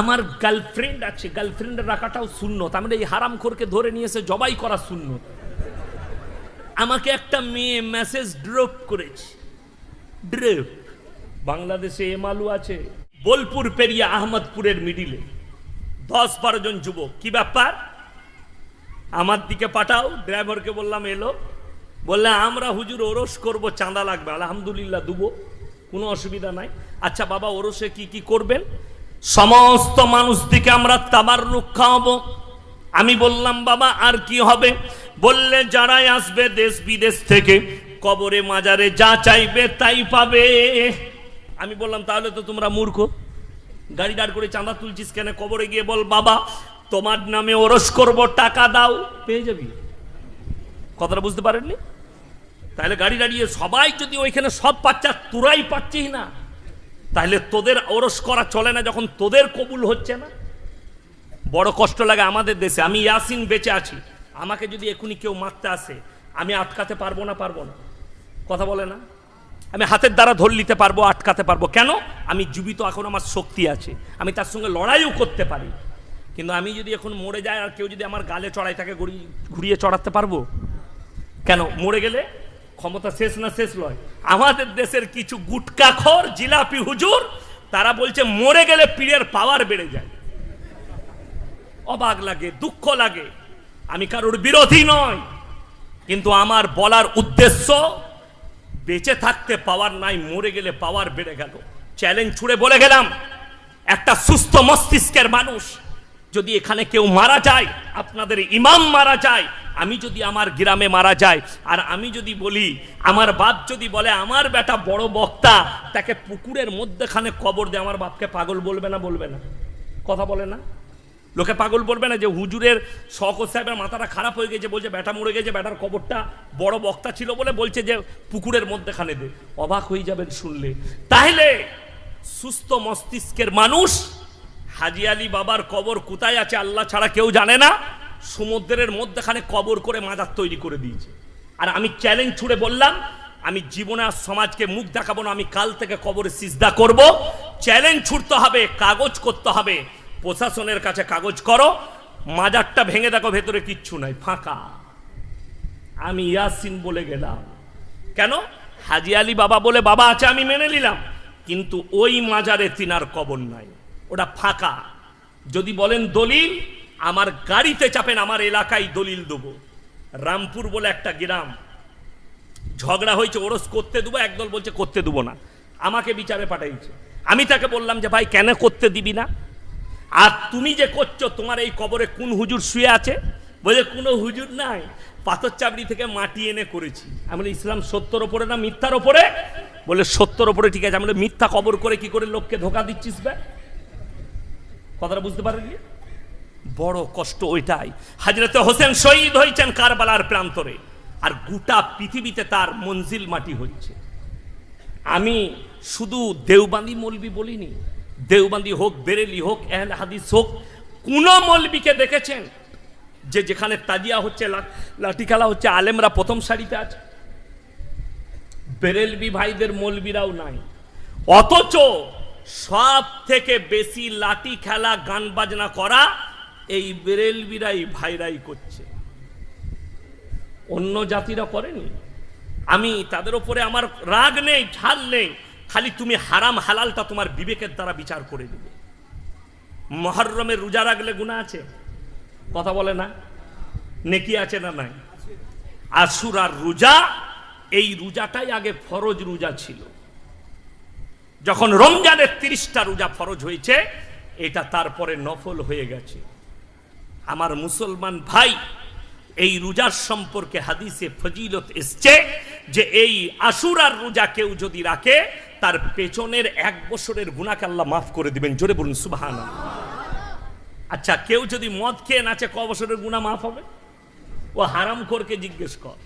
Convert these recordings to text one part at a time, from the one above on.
আমার গার্লফ্রেন্ড আছে গার্লফ্রেন্ড রাখাটাও শূন্য তার মানে এই হারামখোরকে ধরে নিয়ে এসে জবাই করা শূন্য আমাকে একটা মেয়ে মেসেজ ড্রপ করেছে। ড্রপ বাংলাদেশে এমালু আছে। বোলপুর পেরিয়ে আহমদপুরের মিডিলে দশ বারো জন যুবক। কি ব্যাপার? আমার দিকে পাঠাও ড্রাইভারকে বললাম, এলো। বললে, আমরা হুজুর ওরস করব, চাঁদা লাগবে। আলহামদুলিল্লাহ, দুবো। কোনো অসুবিধা নাই। আচ্ছা বাবা, ওরসে কি কি করবেন? সমস্ত মানুষ দিকে আমরা তাবার খাওয়াবো। আমি বললাম বাবা আর কি হবে? বললে যারাই আসবে দেশ বিদেশ থেকে কবরে মাজারে যা চাইবে তাই পাবে। আমি বললাম তাহলে তো তোমরা মূর্খ। গাড়ি দাঁড় করে চাঁদা তুলছিস কেন? কবরে গিয়ে বল বাবা তোমার নামে ওরস করব টাকা দাও। পেয়ে যাবি। কথাটা বুঝতে পারেননি? তাহলে গাড়ি দাঁড়িয়ে সবাই যদি ওইখানে সব পাচ্ছা তোরাই পাচ্ছিস না। তাহলে তোদের ওরস করা চলে না যখন তোদের কবুল হচ্ছে না? বড় কষ্ট লাগে আমাদের দেশে। আমি ইয়াসিন বেঁচে আছি। আমাকে যদি এখনই কেউ মারতে আসে, আমি আটকাতে পারব না পারব না। কথা বলে না? আমি হাতের দ্বারা ধর নিতে পারব, আটকাতে পারব। কেন? আমি জীবিত এখন, আমার শক্তি আছে। আমি তার সঙ্গে লড়াইও করতে পারি। কিন্তু আমি যদি এখন মরে যাই, আর কেউ যদি আমার গালে চড়াই তাকে ঘুরিয়ে ঘুরিয়ে চড়াতে পারব? কেন? মরে গেলে ক্ষমতা শেষ না শেষ নয় আমাদের দেশের কিছু গুটকাখর জিলাপি হুজুর, তারা বলছে, মরে গেলে পীরের পাওয়ার বেড়ে যায়। অবাক লাগে, দুঃখ লাগে। আমি কারোর বিরোধী নয় কিন্তু আমার বলার উদ্দেশ্য, বেঁচে থাকতে পাওয়ার নাই, মরে গেলে পাওয়ার বেড়ে গেল। চ্যালেঞ্জ ছুড়ে বলে গেলাম, একটা সুস্থ মস্তিষ্কের মানুষ যদি এখানে কেউ মারা যায়, আপনাদের ইমাম মারা যায়, আমি যদি আমার গ্রামে মারা যায়, আর আমি যদি বলি, আমার বাপ যদি বলে, আমার বেটা বড় বক্তা, তাকে পুকুরের মধ্যেখানে কবর দিয়ে আমার বাপকে পাগল বলবে না বলবে না? কথা বলে না? লোকে পাগল বলবে না যে হুজুরের শকর সাহেবের মাথাটা খারাপ হয়ে গেছে, বলছে ব্যাটা মরে গেছে ব্যাটার কবরটা বড় বক্তা ছিল বলে বলছে যে পুকুরের মধ্যেখানে দে। অবাক হয়ে যাবেন শুনলে। তাহলে সুস্থ মস্তিষ্কের মানুষ হাজি আলী বাবার কবর কোথায় আছে আল্লাহ ছাড়া কেউ জানে না? সমুদ্রের মধ্যেখানে কবর করে মাজার তৈরি করে দিয়েছে। আর আমি চ্যালেঞ্জ ছুড়ে বললাম, আমি জীবনে আর সমাজকে মুখ দেখাবো না, আমি কাল থেকে কবরে সিজদা করব। চ্যালেঞ্জ ছুটতে হবে, কাগজ করতে হবে। প্রশাসনের কাছে কাগজ করো। মাজারটা ভেঙে দেখো, ভেতরে কিচ্ছু নাই, ফাঁকা। আমি ইয়াসিন বলে গেলাম। কেন? হাজি আলী বাবা বলে বাবা আছে, আমি মেনে নিলাম। কিন্তু ওই মাজারে তিনার কবর নাই। ওটা ফাঁকা। যদি বলেন দলিল আমার গাড়িতে চাপেন আমার এলাকায় দলিল দেবো। রামপুর বলে একটা গ্রাম। ঝগড়া হয়েছে ওরস করতে দেবো একদল বলছে করতে দেবো না। আমাকে বিচারে পাঠাইছে। আমি তাকে বললাম যে ভাই কেন করতে দিবি না? আর তুমি যে করছ তোমার এই কবরে কোন হুজুর শুয়ে আছে? বলে কোনো হুজুর নাই। পাথর চাবড়ি থেকে মাটি এনে করেছি। আমি বলি, ইসলাম সত্যর ওপরে না মিথ্যার ওপরে? বলে সত্যর ওপরে ঠিক আছে। আমি মিথ্যা কবর করে কি করে লোককে ধোকা দিচ্ছিস বে? কথাটা বুঝতে পারেননি? বড় কষ্ট ওইটাই। হাজরতে হোসেন শহীদ হয়েছেন কারবালার প্রান্তরে, আর গোটা পৃথিবীতে তার মঞ্জিল মাটি হচ্ছে। আমি শুধু দেওবান্দি মলবি বলিনি, দেওবান্দি হোক, বেরেলি হোক এহলে হাদিস হোক, কোন মলবিকে দেখেছেন? যে যেখানে তাজিয়া হচ্ছে লাঠি খেলা হচ্ছে, আলেমরা প্রথম সারিতে আছে। বেরেলবি ভাইদের মলবিরাও নাই। অথচ সব থেকে বেশি লাঠি খেলা, গান বাজনা করা এই বেরেলবিরাই ভাইরাই করছে। অন্য জাতিরা করেনি। আমি তাদের ওপরে আমার রাগ নেই ঝাল নেই, খালি তুমি হারাম হালালটা তোমার বিবেকের দ্বারা বিচার করে দিবে। মহরমের রোজা রাখলে গুণা আছে? কথা বলে না? নেকি আছে না নাই? আশুরার রোজা, এই রোজাটাই আগে ফরজ রোজা ছিল। যখন রমজানের তিরিশটা রোজা ফরজ হয়েছে, এটা তারপরে নফল হয়ে গেছে। আমার মুসলমান ভাই, এই রোজার সম্পর্কে হাদিসে ফজিলত এসছে যে এই আশুরার রোজা কেউ যদি রাখে, তার পেছনের এক বছরের গুণাকে আল্লাহ মাফ করে দিবেন। জোরে বলুন সুবাহান আচ্ছা কেউ যদি মদ খেয়ে নাচে ক বছরের গুণা মাফ হবে? ও হারাম করকে জিজ্ঞেস কর।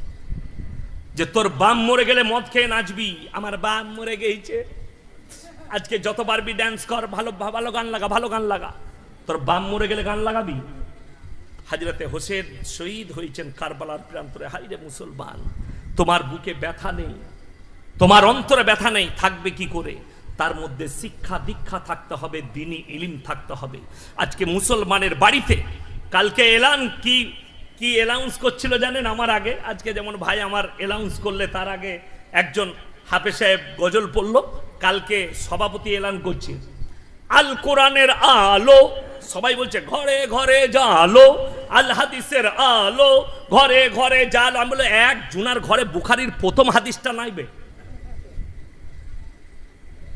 যে তোর বাম মরে গেলে মদ খেয়ে নাচবি, আমার বাম মরে গেছে আজকে যত পারবি ড্যান্স কর, ভালো ভালো গান লাগা, ভালো গান লাগা। তোর বাম মরে গেলে গান লাগাবি? হাজরতে হোসেন শহীদ হয়েছেন কারবালার প্রান্তরে। হাইরে মুসলমান, তোমার বুকে ব্যথা নেই, তোমার অন্তরে ব্যথা নেই, থাকবে কি করে? তার মধ্যে শিক্ষা দীক্ষা থাকতে হবে দিনই ইলিম থাকতে হবে। আজকে মুসলমানের বাড়িতে, কালকে এলান কি কি অ্যালাউন্স করছিল জানেন আমার আগে? আজকে যেমন ভাই আমার অ্যালাউন্স করলে তার আগে একজন হাফে সাহেব গজল পড়ল। কালকে সভাপতি এলান করছে। আল কোরআনের আলো, সবাই বলছে, ঘরে ঘরে জালো, আল হাদিসের আলো, ঘরে ঘরে জাল। আমি বলে এক জুনার ঘরে বুখারির প্রথম হাদিসটা নাইবে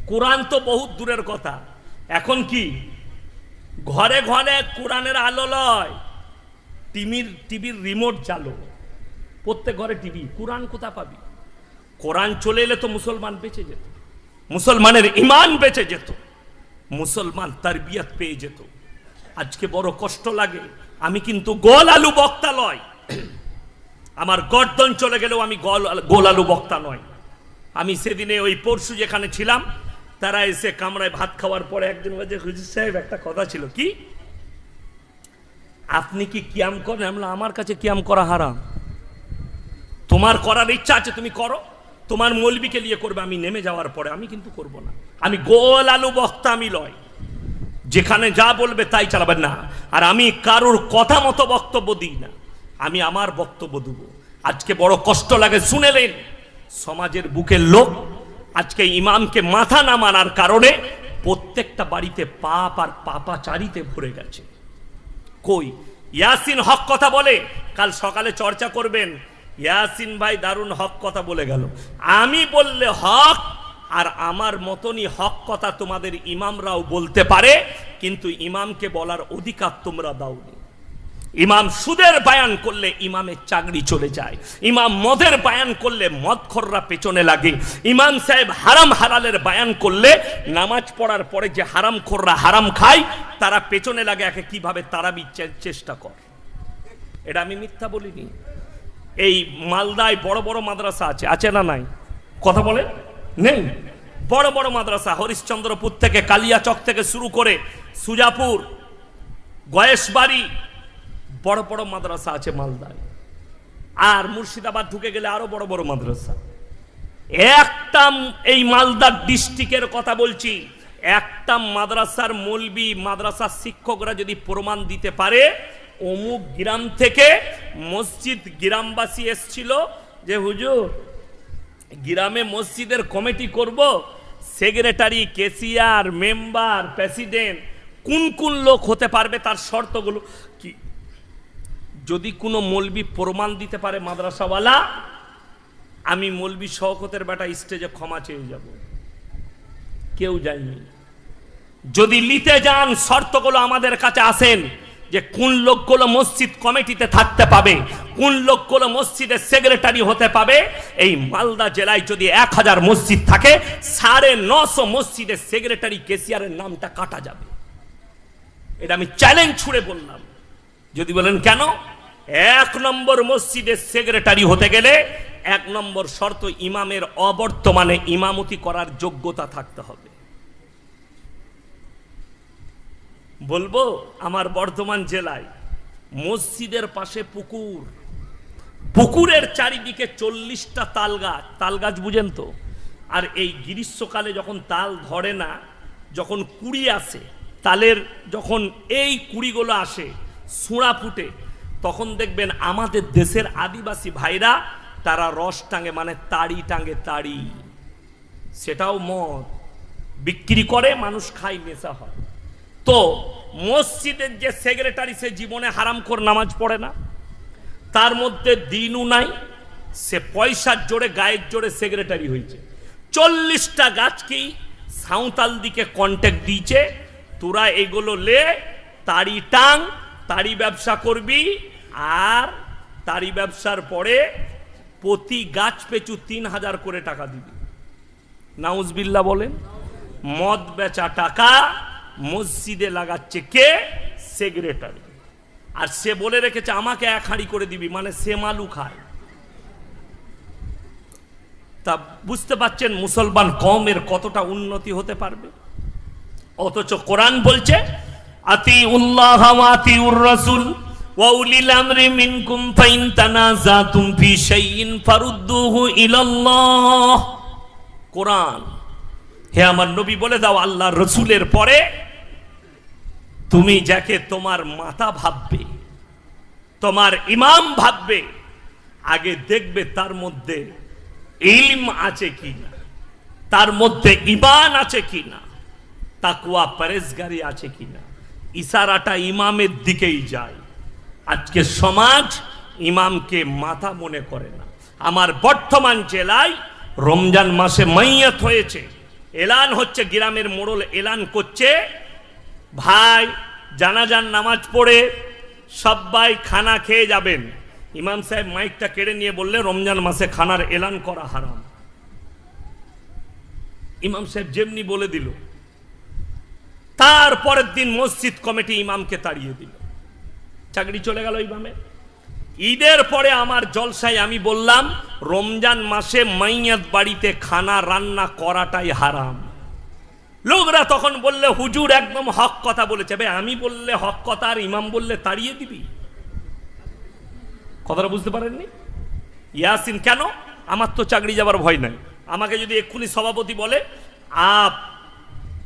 কোরআন তো বহুত দূরের কথা। এখন কি? ঘরে ঘরে কোরআনের আলো লয়, টিভির টিভির রিমোট জালো। প্রত্যেক ঘরে টিভি। কোরআন কোথা পাবি? কোরআন চলে এলে তো মুসলমান বেঁচে যেত। মুসলমানের ইমান বেঁচে যেত, মুসলমান তার বিয়াত পেয়ে যেত। আজকে বড় কষ্ট লাগে, আমি কিন্তু গোল আলু বক্তা নয়। আমার গর্দন চলে গেলেও আমি গল গোল আলু বক্তা নয়। আমি সেদিনে ওই পরশু যেখানে ছিলাম, তারা এসে কামরায় ভাত খাওয়ার পরে একজন হুজুর সাহেব, একটা কথা ছিল কি? আপনি কি কিয়াম করেন? আমি আমার কাছে কিয়াম করা হারাম। তোমার করার ইচ্ছা আছে, তুমি করো। তোমার মলবিকে নিয়ে করবে, আমি নেমে যাওয়ার পরে আমি কিন্তু করব না। আমি গোল আলু বক্তা আমি লয়। যেখানে যা বলবে তাই চালাবেন না। আর আমি কারোর কথা মতো বক্তব্য দিই না। আমি আমার বক্তব্য দেব। আজকে বড় কষ্ট লাগে, শুনেলেন? সমাজের বুকের লোক, আজকে ইমামকে মাথা না মানার কারণে প্রত্যেকটা বাড়িতে পাপ আর পাপাচারিতে ভরে গেছে। কই? ইয়াসিন হক কথা বলে, কাল সকালে চর্চা করবেন। ইয়াসিন ভাই দারুণ হক কথা বলে গেল। আমি বললে হক, আর আমার মতনই হক কথা তোমাদের ইমামরাও বলতে পারে, কিন্তু ইমামকে বলার অধিকার তোমরা দাওনি। ইমাম সুদের বায়ান করলে ইমামের চাকরি চলে যায়। ইমাম মদের বায়ান করলে মদখররা পেছনে লাগে। ইমাম সাহেব হারাম হারালের বায়ান করলে নামাজ পড়ার পরে যে হারাম খোররা হারাম খায়, তারা পেছনে লাগে, একে কীভাবে তারাবি চে- চেষ্টা কর। এটা আমি মিথ্যা বলিনি। এই মালদায় বড় বড় মাদ্রাসা আছে আছে না নাই? কথা বলেন? নেই? বড় বড় মাদ্রাসা, হরিশ্চন্দ্রপুর থেকে কালিয়াচক থেকে শুরু করে সুজাপুর, গয়েশবাড়ি, বড় বড় মাদ্রাসা আছে মালদায়। আর মুর্শিদাবাদ ঢুকে গেলে আরও বড় বড় মাদ্রাসা। একটা এই মালদার ডিস্ট্রিক্টের কথা বলছি, একটা মাদ্রাসার মলবি মাদ্রাসার শিক্ষকরা যদি প্রমাণ দিতে পারে অমুক গ্রাম থেকে মসজিদ গ্রামবাসী এসছিল যে, হুজুর, গ্রামে মসজিদের কমিটি করব। সেক্রেটারি কেসিয়ার মেম্বার, প্রেসিডেন্ট, কোন কোন লোক হতে পারবে তার শর্তগুলো? কি? যদি কোনো মলবি প্রমাণ দিতে পারে মাদ্রাসাওয়ালা, আমি মলবি শওকতের বেটা স্টেজে ক্ষমা চেয়ে যাব। কেউ যায়নি। যদি নিতে যান, শর্তগুলো আমাদের কাছে আসেন। যে কোন লোকগুলো মসজিদ কমিটিতে থাকতে পাবে, কোন লোকগুলো মসজিদের সেক্রেটারি হতে পাবে, এই মালদা জেলায় যদি এক হাজার মসজিদ থাকে, সাড়ে নশো মসজিদের সেক্রেটারি কেসিয়ারের নামটা কাটা যাবে। এটা আমি চ্যালেঞ্জ ছুড়ে বললাম। যদি বলেন কেন? এক নম্বর মসজিদের সেক্রেটারি হতে গেলে এক নম্বর শর্ত ইমামের অবর্তমানে ইমামতি করার যোগ্যতা থাকতে হবে। বলব, আমার বর্ধমান জেলায় মসজিদের পাশে পুকুর। পুকুরের চারিদিকে চল্লিশটা তাল গাছ তাল গাছ বুঝেন তো? আর এই গ্রীষ্মকালে যখন তাল ধরে না, যখন কুড়ি আসে, তালের যখন এই কুড়িগুলো আসে, সুঁড়া ফুটে, তখন দেখবেন আমাদের দেশের আদিবাসী ভাইরা তারা রস টাঙে মানে তাড়ি টাঙে তাড়ি সেটাও মদ। বিক্রি করে, মানুষ খায়, নেশা হয়। তো মসজিদের যে সেক্রেটারি সে জীবনে হারাম হারামখোর নামাজ পড়ে না। তার মধ্যে দিনও নাই, সে পয়সার জোরে, গায়ের জোরে সেক্রেটারি হয়েছে। চল্লিশটা গাছকেই সাঁওতাল দিকে কন্ট্যাক্ট দিয়েছে, তোরা এগুলো লে তাড়ি টাং তাড়ি ব্যবসা করবি, আর তাড়ি ব্যবসার পরে প্রতি গাছ পেছু তিন হাজার করে টাকা দিবি। নাউজবিল্লা বলেন, মদ বেচা টাকা মসজিদে লাগাচ্ছে কে? সেক্রেটারি। আর সে বলে রেখেছে, আমাকে এক হাঁড়ি করে দিবি। মানে সে মালু খায় তা বুঝতে পারছেন মুসলমান কমের কতটা উন্নতি হতে পারবে? অথচ কোরআন বলছে আতি উল্লাহ আতি উর রাসূল ওয়া উলিল আমরি মিনকুম ফাইন তানাজাতুম ফি শাইইন ফারুদ্দুহু ইলাল্লাহ। কোরআন হে আমার নবী, বলে দাও আল্লাহ রসুলের পরে তুমি যাকে তোমার মাতা ভাববে, তোমার ইমাম ভাববে, আগে দেখবে তার মধ্যে ইলম আছে কিনা তার মধ্যে ইমান আছে কিনা তাকুয়া পরেজগারি আছে কিনা ইশারাটা ইমামের দিকেই যায়। আজকে সমাজ ইমামকে মাথা মনে করে না। আমার বর্তমান জেলায় রমজান মাসে মাইয়াত হয়েছে। এলান হচ্ছে গ্রামের মোড়ল, এলান করছে। ভাই জানাজান নামাজ পড়ে সবাই খানা খেয়ে যাবেন। ইমাম সাহেব মাইকটা কেড়ে নিয়ে বললে, রমজান মাসে খানার এলান করা হারাম। ইমাম সাহেব যেমনি বলে দিল। তারপরের দিন মসজিদ কমিটি ইমামকে তাড়িয়ে দিল। চাকরি চলে গেল ইমামে ঈদের পরে আমার জলসায় আমি বললাম, রমজান মাসে মাইয়াত বাড়িতে খানা রান্না করাটাই হারাম। লোকরা তখন বললে, হুজুর একদম হক কথা বলেছে। ভাই আমি বললে হক কথা আর ইমাম বললে তাড়িয়ে দিবি? কথাটা বুঝতে পারেননি? ইয়াসিন, কেন? আমার তো চাকরি যাবার ভয় নাই। আমাকে যদি এক্ষুনি সভাপতি বলে, আপ,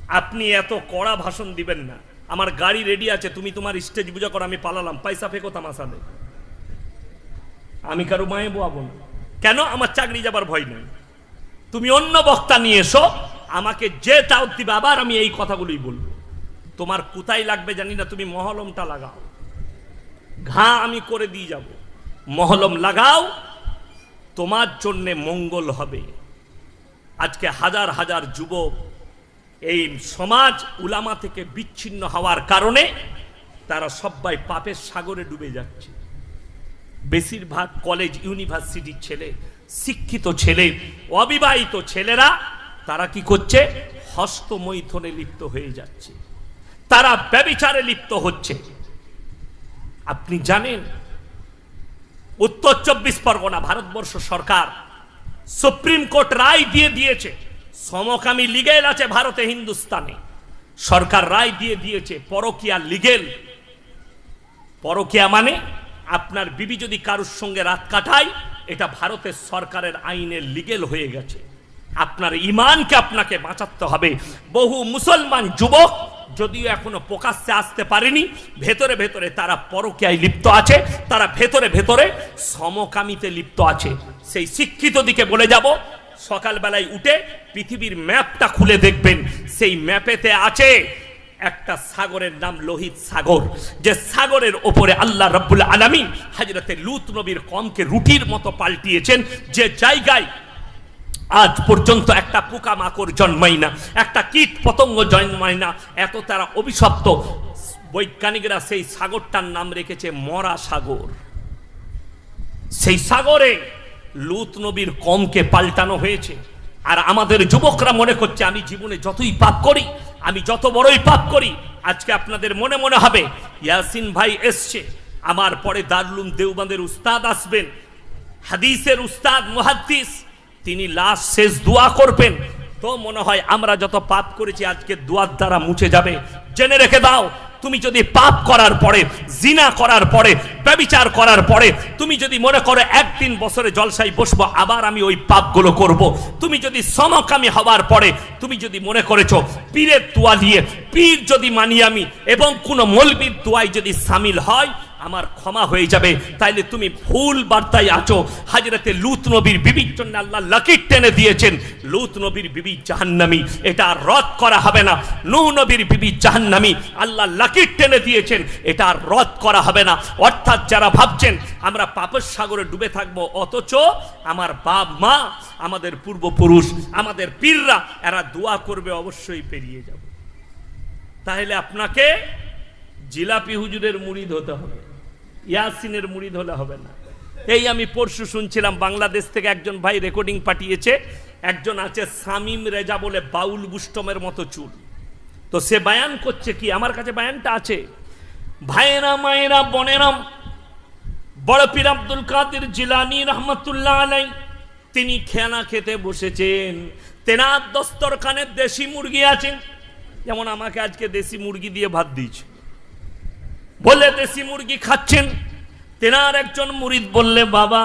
আপনি এত কড়া ভাষণ দিবেন না। আমার গাড়ি রেডি আছে, তুমি তোমার স্টেজ বুঝা করো, আমি পালালাম। পয়সা ফেকো তামাশা নেই আমি কারও মায়ে বোয়াবো না। কেন? আমার চাকরি যাবার ভয় নাই। তুমি অন্য বক্তা নিয়ে এসো, আমাকে যে তাও দিবে, আবার আমি এই কথাগুলোই বলব। তোমার কোথায় লাগবে জানি না, তুমি মহলমটা লাগাও। ঘা আমি করে দিয়ে যাব। মহলম লাগাও, তোমার জন্যে মঙ্গল হবে। আজকে হাজার হাজার যুবক এই সমাজ উলামা থেকে বিচ্ছিন্ন হওয়ার কারণে তারা সবাই পাপের সাগরে ডুবে যাচ্ছে। বেশিরভাগ কলেজ ইউনিভার্সিটির ছেলে, শিক্ষিত ছেলে, অবিবাহিত ছেলেরা, তারা কি করছে? হস্তমৈথনে লিপ্ত হয়ে যাচ্ছে। তারা ব্যবিচারে লিপ্ত হচ্ছে। আপনি জানেন, উত্তর চব্বিশ পরগনা ভারতবর্ষ সরকার সুপ্রিম কোর্ট রায় দিয়ে দিয়েছে, সমকামী লিগেল আছে ভারতে হিন্দুস্তানে। সরকার রায় দিয়ে দিয়েছে, পরকিয়া লিগেল পরকিয়া মানে আপনার বিবি যদি কারুর সঙ্গে রাত কাটায়, এটা ভারতের সরকারের আইনে লিগেল হয়ে গেছে। আপনার ইমানকে আপনাকে বাঁচাতে হবে। বহু মুসলমান যুবক যদিও এখনও প্রকাশ্যে আসতে পারেনি, ভেতরে ভেতরে তারা পরকীয়ায় লিপ্ত আছে, তারা ভেতরে ভেতরে সমকামিতে লিপ্ত আছে। সেই শিক্ষিত দিকে বলে যাব, সকালবেলায় উঠে পৃথিবীর ম্যাপটা খুলে দেখবেন। সেই ম্যাপেতে আছে একটা সাগরের নাম লোহিত সাগর। যে সাগরের ওপরে আল্লাহ রব্বুল আলামিন হাজরতে লুত নবীর কমকে রুটির মতো পাল্টিয়েছেন, যে জায়গায় আজ পর্যন্ত একটা পোকামাকড় জন্মাই না, একটা কীট পতঙ্গ জন্মায় না, এত তারা অভিশপ্ত। বৈজ্ঞানিকরা সেই সাগরটার নাম রেখেছে মরা সাগর। সেই সাগরে লুত নবীর কমকে পাল্টানো হয়েছে। আর আমাদের যুবকরা মনে করছে, আমি জীবনে যতই পাপ করি, আমি যত বড়ই পাপ করি, আজকে আপনাদের মনে মনে হবে, ইয়াসিন ভাই এসছে, আমার পরে দারুলুম দেওবাঁদের উস্তাদ আসবেন, হাদিসের উস্তাদ মুহাদ্দিস, তিনি লাশ শেষ দোয়া করবেন। তো মনে হয় আমরা যত পাপ করেছি, আজকে দোয়ার দ্বারা মুছে যাবে। জেনে রেখে দাও তুমি যদি পাপ করার পরে, জিনা করার পরে, ব্যবিচার করার পরে, তুমি যদি মনে করো একদিন বছরে জলসায় বসবো, আবার আমি ওই পাপগুলো করব। তুমি যদি সমকামী হওয়ার পরে, তুমি যদি মনে করেছ পীরের তোয়া দিয়ে পীর যদি মানি আমি এবং কোনো মলবির তোয়াই যদি সামিল হয় আমার ক্ষমা হয়ে যাবে। তাইলে তুমি ভুল বার্তায় আছো। হাজরাতে লুত নবীর বিবির জন্য আল্লাহ লাকির টেনে দিয়েছেন। লুত নবীর বিবি জাহান্নামি। এটা আর রদ করা হবে না। নূ নবীর বিবি জাহান্নামি। আল্লাহ লাকির টেনে দিয়েছেন। এটা আর রদ করা হবে না। অর্থাৎ যারা ভাবছেন, আমরা পাপের সাগরে ডুবে থাকব, অথচ আমার বাপ মা, আমাদের পূর্বপুরুষ, আমাদের পীররা, এরা দোয়া করবে, অবশ্যই পেরিয়ে যাবে। তাহলে আপনাকে জিলাপি হুজুরের মুড়িদ হতে হবে। ইয়াসিনের মুড়িদ হলে হবে না। এই আমি পরশু শুনছিলাম, বাংলাদেশ থেকে একজন ভাই রেকর্ডিং পাঠিয়েছে, একজন আছে সামিম রেজা বলে বাউল বুষ্টমের মতো চুল। তো সে বায়ান করছে কি? আমার কাছে বায়ানটা আছে। ভাইয়েরা, মায়েরা বোনেরাম বড় পীর আব্দুল কাদের জিলানি রহমতুল্লাহ আলাই, তিনি খেনা খেতে বসেছেন। তেনার দস্তরখানে দেশি মুরগি আছে। যেমন আমাকে আজকে দেশি মুরগি দিয়ে ভাত দিয়েছে। বলে দেশি মুরগি খাচ্ছেন। তেনার একজন মুরিদ বললে, বাবা,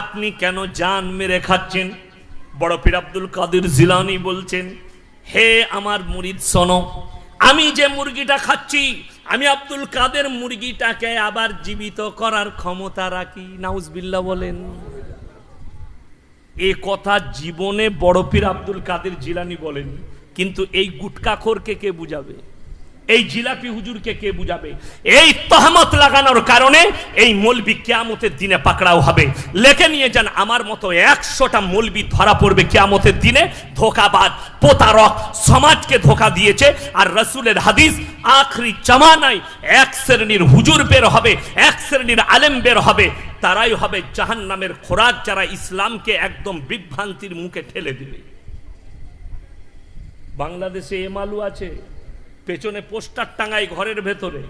আপনি কেন জান মেরে খাচ্ছেন? বড় পীর আব্দুল কাদের জিলানি বলছেন, হে আমার মুরিদ, শোনো, আমি যে মুরগিটা খাচ্ছি, আমি আব্দুল কাদের মুরগিটাকে আবার জীবিত করার ক্ষমতা রাখি। নাউজবিল্লা বলেন। এ কথা জীবনে বড় পীর আব্দুল কাদের জিলানি বলেন, কিন্তু এই গুটকাখোরকে কে বুঝাবে? এই জিলাপি হুজুরকে কে বুঝাবে? এই তহমত লাগানোর কারণে এই মলবি কেয়ামতের দিনে পাকড়াও হবে। লেখে নিয়ে যান, আমার মতো একশোটা মলবি ধরা পড়বে কেয়ামতের দিনে। ধোকাবাদ, প্রতারক সমাজকে ধোকা দিয়েছে আর রসুলের হাদিস আখরি জামানায় এক শ্রেণির হুজুর বের হবে, এক শ্রেণির আলেম বের হবে। তারাই হবে জাহান নামের খোরাক যারা ইসলামকে একদম বিভ্রান্তির মুখে ঠেলে দিবে। বাংলাদেশে এমালু আছে। পেছনে পোস্টার টাঙায় ঘরের ভেতরে,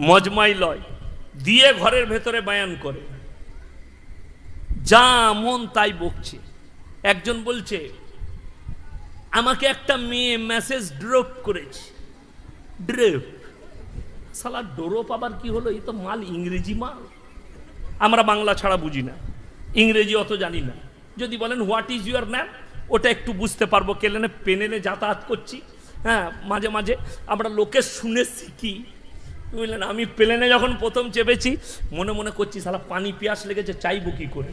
মজমাই লয়, দিয়ে ঘরের ভেতরে বায়ান করে। যা মন তাই বকছে। একজন বলছে, আমাকে একটা মেয়ে মেসেজ ড্রপ করেছে। ড্রেপ সালা ডোরপ আবার কি হলো? এই তো মাল ইংরেজি মাল। আমরা বাংলা ছাড়া বুঝি না। ইংরেজি অত জানি না। যদি বলেন হোয়াট ইজ ইউর ন্যাম ওটা একটু বুঝতে পারব। কেলেনে পেনেলে যাতায়াত করছি। হ্যাঁ মাঝে মাঝে আমরা লোকে শুনে শিখি। বুঝলেন? আমি প্লেনে যখন প্রথম চেপেছি, মনে মনে করছি সালা পানি পিয়াস লেগেছে, চাইব কি করে?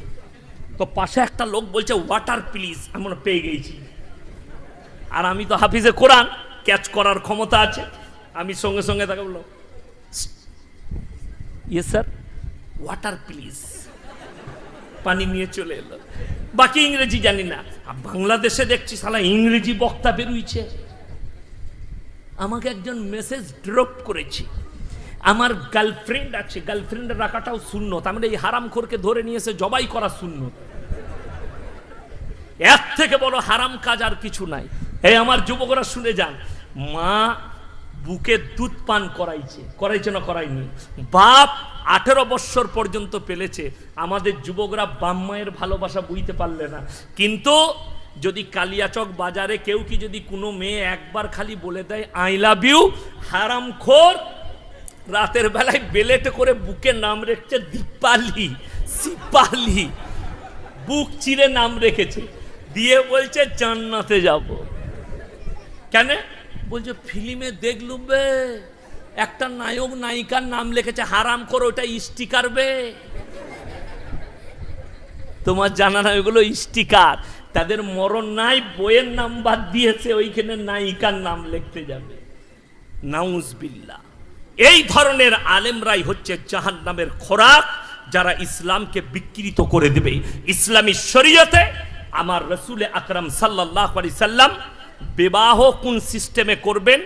তো পাশে একটা লোক বলছে ওয়াটার প্লিজ আমরা পেয়ে গেছি। আর আমি তো হাফিজে কোরআন ক্যাচ করার ক্ষমতা আছে। আমি সঙ্গে সঙ্গে তাকে বলল ইয়ে স্যার ওয়াটার প্লিজ পানি নিয়ে চলে এলো। বাকি ইংরেজি জানি না। বাংলাদেশে দেখছি সালা ইংরেজি বক্তা বেরুইছে। আমাকে একজন মেসেজ ড্রপ করেছে। আমার গার্লফ্রেন্ড আছে গার্লফ্রেন্ডের রাখাটাও শূন্য তার মানে এই হারামখোরকে ধরে নিয়ে এসে জবাই করা শূন্য এর থেকে বড় হারাম কাজ আর কিছু নাই। এই আমার যুবকরা শুনে যান, মা বুকে দুধ পান করাইছে করাইছে না করাইনি বাপ আঠেরো বৎসর পর্যন্ত পেলেছে। আমাদের যুবকরা বাম মায়ের ভালোবাসা বুঝতে পারলে না। কিন্তু যদি কালিয়াচক বাজারে কেউ কি যদি কোনো মেয়ে একবার খালি বলে দেয়, আই লাভ ইউ হারাম খোর, রাতের বেলায় বেলেটে করে বুকে নাম রেখেছে দীপালি, সিপালি। বুক চিরে নাম রেখেছে, দিয়ে বলছে, জান্নাতে যাব। কেন? বলছে, ফিল্মে দেখলু বে, একটা নায়ক নায়িকার নাম লিখেছে, হারাম করে ওটা স্টিকার বে। তোমার জানা না ওইগুলো স্টিকার। তাদের মরণ নাই, বইয়ের নাম বাদ দিয়েছে, ওইখানে নায়িকার নাম লিখতে যাবে। নাউজ নাউজবিল্লা এই ধরনের আলেমরাই হচ্ছে জাহান নামের খোরাক, যারা ইসলামকে বিকৃত করে দেবে। ইসলামী শরীয়তে আমার রসুলে আকরাম সাল্লাহ আলি সাল্লাম বিবাহ কোন সিস্টেমে করবেন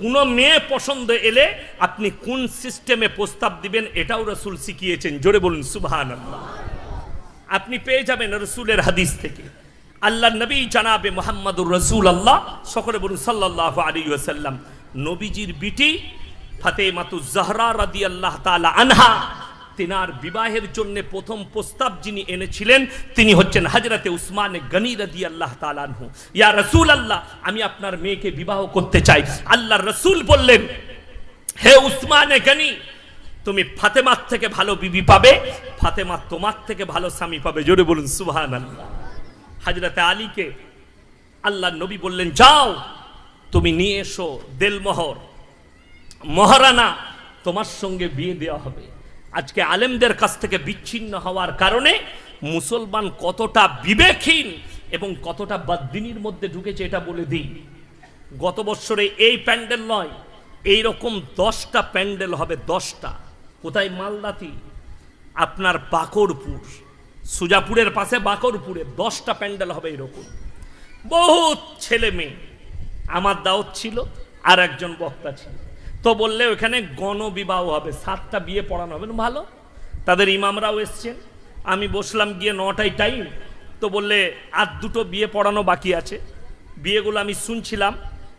কোন মেয়ে পছন্দ এলে আপনি কোন সিস্টেমে প্রস্তাব দিবেন, এটাও রসুল শিখিয়েছেন। জোরে বলুন সুবহান আপনি পেয়ে যাবেন রসুলের হাদিস থেকে। আল্লাহ নবী জানাবে মোহাম্মদুর রসুল আল্লাহ সকলে বলুন সাল্লাহ আলী ওসাল্লাম নবীজির বিটি ফাতেমাতু জাহরা রাদি আল্লাহ তালা আনহা, তিনার বিবাহের জন্য প্রথম প্রস্তাব যিনি এনেছিলেন, তিনি হচ্ছেন হজরতে উসমান গনি রাদি আল্লাহ তালানহু ইয়া রসুল আল্লাহ আমি আপনার মেয়েকে বিবাহ করতে চাই। আল্লাহ রসুল বললেন, হে উসমানে গনি, তুমি ফাতেমার থেকে ভালো বিবি পাবে, ফাতেমা তোমার থেকে ভালো স্বামী পাবে। জোরে বলুন সুবহান আল্লাহ হাজরতে আলীকে আল্লাহ নবী বললেন, যাও, তুমি নিয়ে এসো দেলমোহর। মহারানা তোমার সঙ্গে বিয়ে দেওয়া হবে। আজকে আলেমদের কাছ থেকে বিচ্ছিন্ন হওয়ার কারণে মুসলমান কতটা বিবেকহীন এবং কতটা বাদ্দিনীর মধ্যে ঢুকেছে এটা বলে দিই। গত বছরে এই প্যান্ডেল নয় এই রকম দশটা প্যান্ডেল হবে, দশটা। কোথায় মালদাতি? আপনার বাকরপুর সুজাপুরের পাশে বাকরপুরে দশটা প্যান্ডেল হবে এরকম। বহুত ছেলে মেয়ে। আমার দাওয়াত ছিল, আর একজন বক্তা ছিল। তো বললে ওখানে গণবিবাহ হবে, সাতটা বিয়ে পড়ানো হবে। ভালো, তাদের ইমামরাও এসছেন। আমি বসলাম গিয়ে নটায় টাইম তো বললে, আর দুটো বিয়ে পড়ানো বাকি আছে। বিয়েগুলো আমি শুনছিলাম।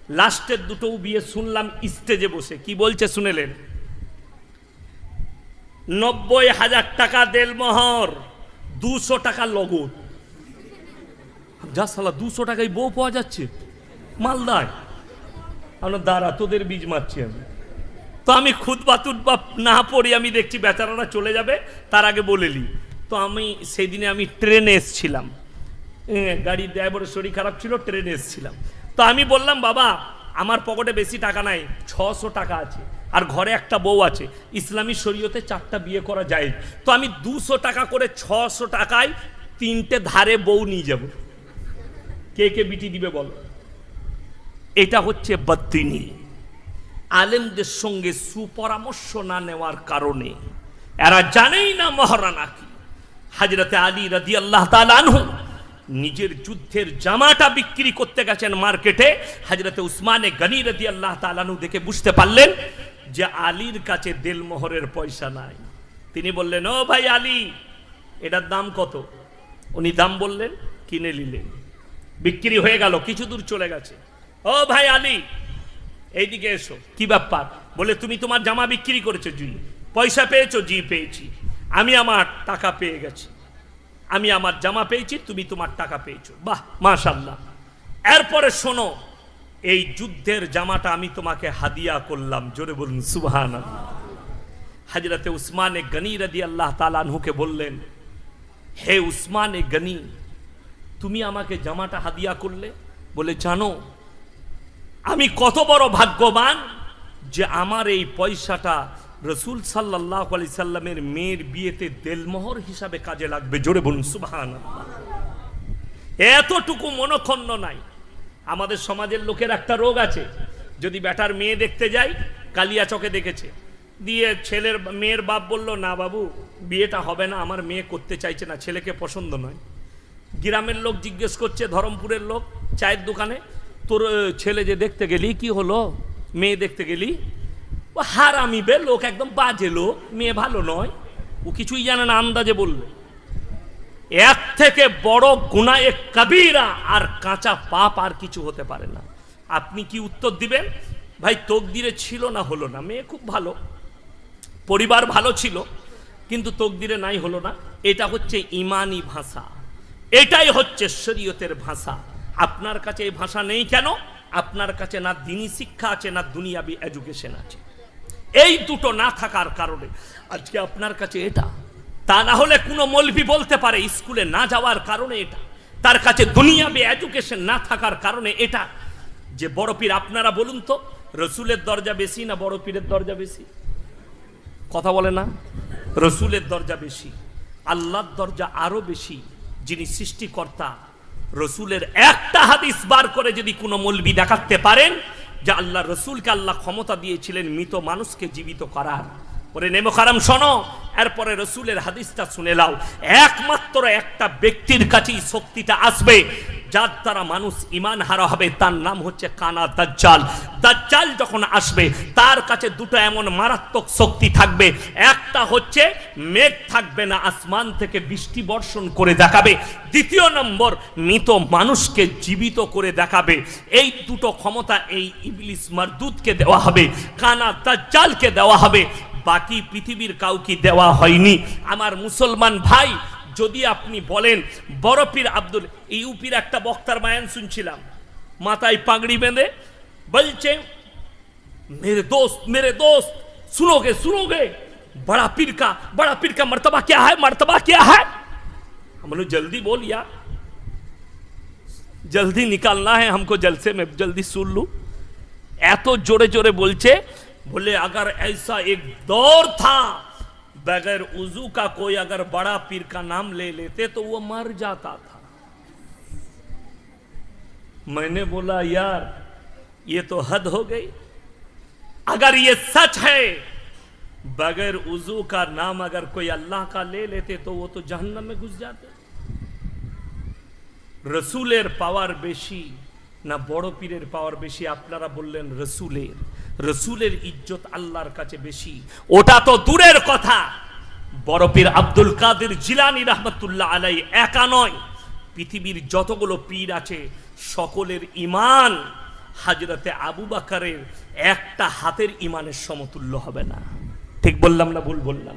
লাস্টের দুটোও বিয়ে শুনলাম স্টেজে বসে। কি বলছে শুনেলেন? নব্বই হাজার টাকা দেলমোহর দুশো টাকা লগদ যা সালা দুশো টাকায় বউ পাওয়া যাচ্ছে? মালদায়। আমরা দাঁড়া, তোদের বীজ মারছি আমি। তো আমি খুদবা তুদবা না পড়ি আমি দেখছি বেচারারা চলে যাবে, তার আগে বলে বলেলি তো আমি সেই দিনে আমি ট্রেনে এসছিলাম। গাড়ির ড্রাইভারের শরীর খারাপ ছিল, ট্রেনে এসছিলাম। তো আমি বললাম, বাবা, আমার পকেটে বেশি টাকা নাই, ছশো টাকা আছে। আর ঘরে একটা বউ আছে। ইসলামী শরীয়তে চারটা বিয়ে করা যায়। তো আমি দুশো টাকা করে ছশো টাকায় তিনটে ধারে বউ নিয়ে যাব। কে কে বিটি দিবে বলো? এটা হচ্ছে বদ্দিনী আলেমদের সঙ্গে সুপরামর্শ না নেওয়ার কারণে। এরা জানেই না মহারানা কি। হাজরতে আলী রাজি আল্লাহ আনহু নিজের যুদ্ধের জামাটা বিক্রি করতে গেছেন মার্কেটে। হাজরতে উসমানে গনি রাজি আল্লাহ তালানু দেখে বুঝতে পারলেন যে আলীর কাছে দেলমোহরের পয়সা নাই। তিনি বললেন, ও ভাই আলী, এটার দাম কত? উনি দাম বললেন, কিনে নিলেন। বিক্রি হয়ে গেল, কিছু দূর চলে গেছে। ও ভাই আলী, এইদিকে এসো, কি ব্যাপার? বলে, তুমি তোমার জামা বিক্রি করেছ, জি। পয়সা পেয়েছ, জি, পেয়েছি। আমি আমার টাকা পেয়ে গেছি। আমি আমার জামা পেয়েছি, তুমি তোমার টাকা পেয়েছ। বাহ মাশাল্লাহ এরপরে শোনো এই যুদ্ধের জামাটা আমি তোমাকে হাদিয়া করলাম। জোরে বলুন সুবহান হাজরতে উসমানে গনি রাদি আল্লাহ তালানহুকে বললেন, হে উসমানে গনি, তুমি আমাকে জামাটা হাদিয়া করলে? বলে, জানো, আমি কত বড় ভাগ্যবান যে আমার এই পয়সাটা রসুল সাল্লাহ আলি সাল্লামের মেয়ের বিয়েতে দেলমোহর হিসাবে কাজে লাগবে। জোরে বলুন সুবাহান এতটুকু মনক্ষণ্ণ নাই। আমাদের সমাজের লোকের একটা রোগ আছে। যদি ব্যাটার মেয়ে দেখতে যাই কালিয়া চকে দেখেছে। দিয়ে ছেলের মেয়ের বাপ বলল, না বাবু, বিয়েটা হবে না, আমার মেয়ে করতে চাইছে না, ছেলেকে পছন্দ নয়। গ্রামের লোক জিজ্ঞেস করছে, ধরমপুরের লোক, চায়ের দোকানে? তোর ছেলে যে দেখতে গেলি, কি হলো? মেয়ে দেখতে গেলি? ও হারামি বে, লোক একদম বাজে লোক, মেয়ে ভালো নয়। ও কিছুই জানে না, আন্দাজে বললে। এর থেকে বড় গুনায়ে কবিরা আর কাঁচা পাপ আর কিছু হতে পারে না। আপনি কি উত্তর দিবেন? ভাই, তকদিরে ছিল না, হলো না। মেয়ে খুব ভালো। পরিবার ভালো ছিল, কিন্তু তকদিরে নাই, হলো না। এটা হচ্ছে ইমানি ভাষা। এটাই হচ্ছে শরীয়তের ভাষা। আপনার কাছে এই ভাষা নেই কেন? আপনার কাছে না দিনী শিক্ষা আছে, না দুনিয়াবি এডুকেশন আছে। এই দুটো না থাকার কারণে আজকে আপনার কাছে এটা। তা না হলে কোনো মলবি বলতে পারে স্কুলে না যাওয়ার কারণে এটা। তার কাছে দুনিয়াবি এডুকেশন না থাকার কারণে এটা। যে বড় পীর, আপনারা বলুন তো, রসুলের দরজা বেশি না বড় পীরের দরজা বেশি? কথা বলে না? রসুলের দরজা বেশি, আল্লাহর দরজা আরও বেশি, যিনি সৃষ্টিকর্তা। রসুলের একটা হাদিস বার করে যদি কোনো মলবি দেখাতে পারেন, যে আল্লাহ রসুলকে আল্লাহ ক্ষমতা দিয়েছিলেন মৃত মানুষকে জীবিত করার। ওরে নেমো খারাম শোনো, এরপরে রসুলের হাদিসটা শুনে লাও একমাত্র একটা ব্যক্তির কাছেই শক্তিটা আসবে, যার দ্বারা মানুষ ইমান হারা হবে, তার নাম হচ্ছে কানা দাজ্জাল। দাজ্জাল যখন আসবে, তার কাছে দুটো এমন মারাত্মক শক্তি থাকবে। একটা হচ্ছে, মেঘ থাকবে না, আসমান থেকে বৃষ্টি বর্ষণ করে দেখাবে। দ্বিতীয় নম্বর, মৃত মানুষকে জীবিত করে দেখাবে। এই দুটো ক্ষমতা এই ইবলিস মারদুদকে দেওয়া হবে, কানা দাজ্জালকে দেওয়া হবে। বাকি পৃথিবীর কাউকে দেওয়া হয়নি আমার মুসলমান ভাই যদি আপনি বলেন বরফির আব্দুল ইউপির একটা বক্তার বায়ান শুনছিলাম মাথায় পাগড়ি বেঁধে বলছে मेरे दोस्त मेरे दोस्त सुनोगे सुनोगे बड़ा पीर का बड़ा पीर का मर्तबा क्या है मर्तबा क्या है हम बोले जल्दी बोल यार जल्दी निकालना है हमको जलसे में जल्दी सुन लूं এত জোরে জোরে বলছে बोले अगर ऐसा एक दौर था बगैर उजू का कोई अगर बड़ा पीर का नाम ले लेते तो वो मर जाता था मैंने बोला यार ये तो हद हो गई अगर ये सच है बगैर उजू का नाम अगर कोई अल्लाह का ले लेते तो वो तो जहन्नम में घुस जाते রসুলের পাওয়ার বেশি না বড় পীরের পাওয়ার বেশি আপনারা বললেন রসুলের রসুলের ইজ্জত আল্লাহর কাছে বেশি। ওটা তো দূরের কথা। বরফের আব্দুল কাদের জিলানি রহমতুল্লাহ আলাই একা নয়। পৃথিবীর যতগুলো পীর আছে, সকলের ইমান হাজরাতে আবু বাকারের একটা হাতের ইমানের সমতুল্য হবে না। ঠিক বললাম না ভুল বললাম?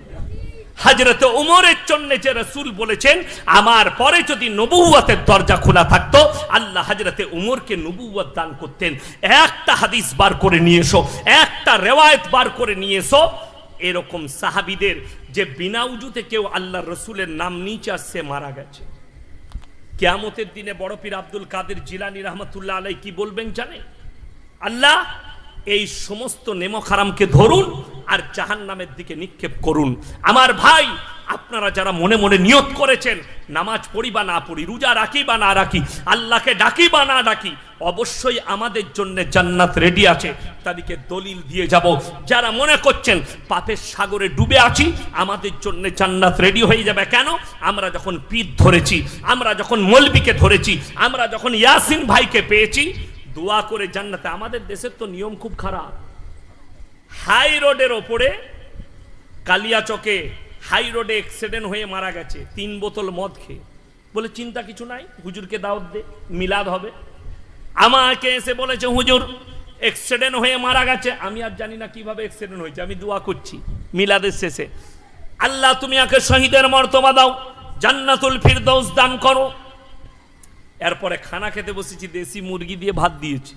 হাজরতে উমরের জন্য যে রসুল বলেছেন, আমার পরে যদি নবুয়াতের দরজা খোলা থাকতো, আল্লাহ হাজরতে উমরকে নবুয়াত দান করতেন। একটা হাদিস বার করে নিয়ে এসো, একটা রেওয়ায়ত বার করে নিয়ে এসো। এরকম সাহাবিদের যে বিনা উজুতে কেউ আল্লাহ রসুলের নাম নিচে আসছে, মারা গেছে। কেয়ামতের দিনে বড় পীর আব্দুল কাদের জিলানি রহমতুল্লাহ আলাই কি বলবেন জানেন? আল্লাহ, এই সমস্ত নেমখারামকে ধরুন আর জাহান নামের দিকে নিক্ষেপ করুন। আমার ভাই, আপনারা যারা মনে মনে নিয়ত করেছেন, নামাজ পড়ি বা না পড়ি, রোজা রাখি বা না রাখি, আল্লাহকে ডাকি বা না ডাকি, অবশ্যই আমাদের জন্য জান্নাত রেডি আছে। তাদেরকে দলিল দিয়ে যাব। যারা মনে করছেন, পাপের সাগরে ডুবে আছি, আমাদের জন্য জান্নাত রেডি হয়ে যাবে। কেন? আমরা যখন পীর ধরেছি, আমরা যখন মলবিকে ধরেছি, আমরা যখন ইয়াসিন ভাইকে পেয়েছি, দোয়া করে জান্নাতে, আমাদের দেশের তো নিয়ম খুব খারাপ। হাই রোডের ওপরে কালিয়াচকে হাই রোডে অ্যাক্সিডেন্ট হয়ে মারা গেছে। তিন বোতল মদ খেয়ে। বলে, চিন্তা কিছু নাই, হুজুরকে দাওয়াত দে, মিলাদ হবে। আমাকে এসে বলেছে, হুজুর অ্যাক্সিডেন্ট হয়ে মারা গেছে। আমি আর জানি না কীভাবে অ্যাক্সিডেন্ট হয়েছে, আমি দোয়া করছি মিলাদের শেষে। আল্লাহ, তুমি আকে শহীদের মর্তবা দাও, জান্নাতুল ফিরদৌস দান করো। এরপরে খানা খেতে বসেছি, দেশি মুরগি দিয়ে ভাত দিয়েছি।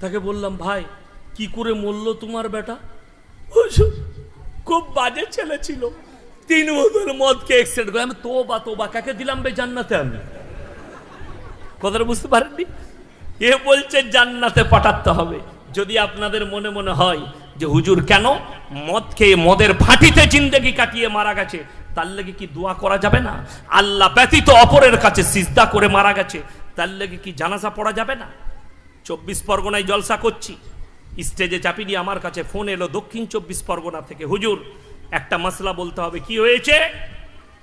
তাকে বললাম, ভাই কি করে মরল তোমার বেটা? খুব বাজে ছেলে ছিল। তিন বছর মদকে এক্সিডেন্ট করে। আমি তো বা তো বা কাকে দিলাম বে জান্নাতে আমি? কথাটা বুঝতে পারেননি? এ বলছে, জান্নাতে পাঠাতে হবে। যদি আপনাদের মনে মনে হয় যে, হুজুর, কেন মদ খেয়ে মদের ফাটিতে জিন্দেগি কাটিয়ে মারা গেছে, তার লেগে কি দোয়া করা যাবে না? আল্লাহ ব্যতীত অপরের কাছে সিজদা করে মারা গেছে, তার লেগে কি জানাজা পড়া যাবে না? চব্বিশ পরগনায় জলসা করছি। স্টেজে চাপিয়ে আমার কাছে ফোন এলো, দক্ষিণ চব্বিশ পরগনা থেকে, হুজুর, একটা মশলা বলতে হবে। কি হয়েছে?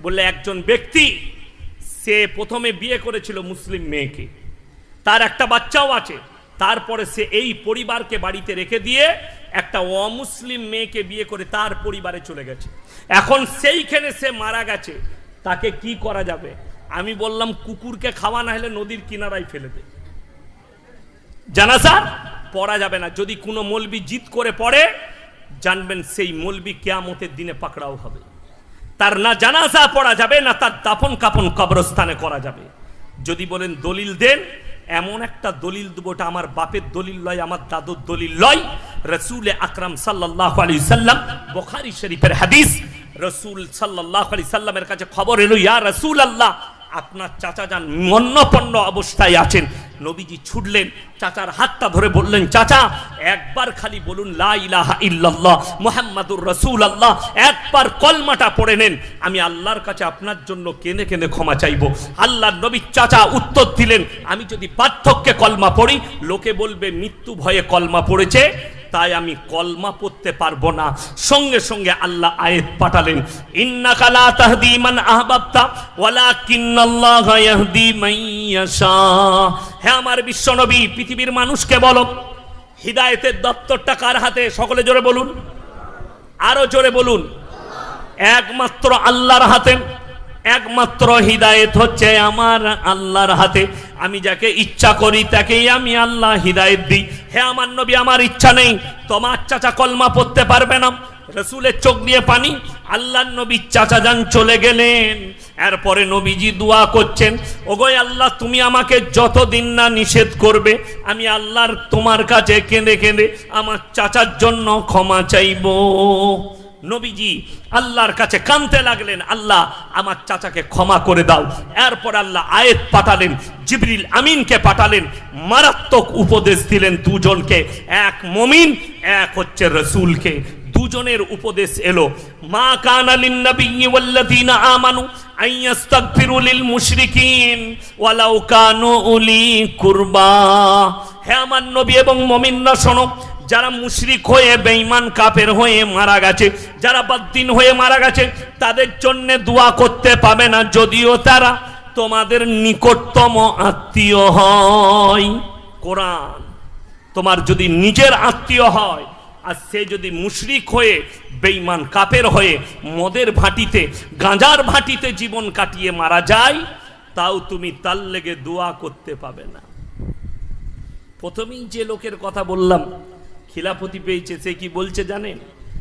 বললে, একজন ব্যক্তি, সে প্রথমে বিয়ে করেছিল মুসলিম মেয়েকে। তার একটা বাচ্চাও আছে। তারপরে সে এই পরিবারকে বাড়িতে রেখে দিয়ে একটা অমুসলিম মেয়েকে বিয়ে করে তার পরিবারে চলে গেছে। এখন সেইখানে সে মারা গেছে। তাকে কি করা যাবে? আমি বললাম, কুকুরকে খাওয়া না হলে নদীর কিনারায় ফেলে দে। জানা স্যার? পড়া যাবে না। যদি কোনো মলবি জিত করে পড়ে, জানবেন সেই মলবি কেয়ামতের দিনে পাকড়াও হবে। তার না জানাজা পড়া যাবে, না তার দাফন কাপন কবরস্থানে করা যাবে। যদি বলেন দলিল দেন, এমন একটা দলিল দেবো ওটা আমার বাপের দলিল লয়, আমার দাদুর দলিল লয়। রসুল আকরাম সাল্লাহ আলী সাল্লাম, বোখারি শরীফের হাদিস, রসুল সাল্লাহ আলী সাল্লামের কাছে খবর এলো, ইয়া রসুল আল্লাহ আপনার চাচা যান মন্নপন্ন অবস্থায় আছেন। নবীজি ছুটলেন, চাচার হাতটা ধরে বললেন, চাচা, একবার খালি বলুন, লা ইলাহা ইল্লাল্লাহ, মুহাম্মাদুর রাসূলুল্লাহ, একবার কলমাটা পড়ে নেন। আমি আল্লাহর কাছে আপনার জন্য কেনে কেনে ক্ষমা চাইব। আল্লাহর নবী চাচা উত্তর দিলেন, আমি যদি পার্থক্যে কলমা পড়ি, লোকে বলবে, মৃত্যু ভয়ে কলমা পড়েছে। তাই আমি কলমা পড়তে পারব না। সঙ্গে সঙ্গে আল্লাহ আয়াত পাঠালেন, ইন্নাকা লা তাহদি মান আহবাবতা, ওয়ালাকিন্নাল্লাহা ইয়াহদি মান ইয়াশা। হে আমার বিশ্বনবী, পৃথিবীর মানুষকে বলো, হিদায়েতের দপ্তরটা কার হাতে? সকলে জোরে বলুন। আরও জোরে বলুন, একমাত্র আল্লাহর হাতে। একমাত্র হিদায়েত হচ্ছে আমার আল্লাহর হাতে। আমি যাকে ইচ্ছা করি তাকেই আমি আল্লাহ হিদায়েত দিই। হে আমার নবী, আমার ইচ্ছা নেই। তোমার চাচা কলমা পড়তে পারবে না। রসুলের চোখ দিয়ে পানি। আল্লাহ নবী চাচা যান চলে গেলেন। এরপরে নবীজি দোয়া করছেন ওগোয় আল্লাহ, তুমি আমাকে যতদিন না নিষেধ করবে, আমি আল্লাহর তোমার কাছে কেঁদে কেঁদে আমার চাচার জন্য ক্ষমা চাইব। নবীজি আল্লাহর কাছে কানতে লাগলেন, আল্লাহ, আমার চাচাকে ক্ষমা করে দাও। এরপর আল্লাহ আয়েত পাঠালেন, জিবরিল আমিনকে পাঠালেন, মারাত্মক উপদেশ দিলেন দুজনকে, এক মমিন, এক হচ্ছে রসুলকে। দুজনের উপদেশ এলো, মা কানা লিন্নাবিয়্যি ওয়াল্লাযীনা আমানু আন ইস্তাগফিরু লিল মুশরিকিন ওয়ালাউ কানু উলি কুরবা। হে আমার নবী এবং মুমিনরা শোনো যারা মুশরিক হয়ে, বেঈমান, কাফের হয়ে মারা গেছে, যারা বাদ্দিন হয়ে মারা গেছে, তাদের জন্য দোয়া করতে পাবে না, যদিও তারা তোমাদের নিকটতম আত্মীয় হয়। কোরআন, তোমার যদি নিজের আত্মীয় হয়, আর সে যদি মুশরিক হয়ে, বেঈমান কাপের হয়ে মদের ভাটিতে, গাঁজার ভাটিতে জীবন কাটিয়ে মারা যায়, তাও তুমি তার লেগে দোয়া করতে পাবে না। প্রথমেই যে লোকের কথা বললাম খিলাফতি পেয়েছে সে কি বলছে জানেন?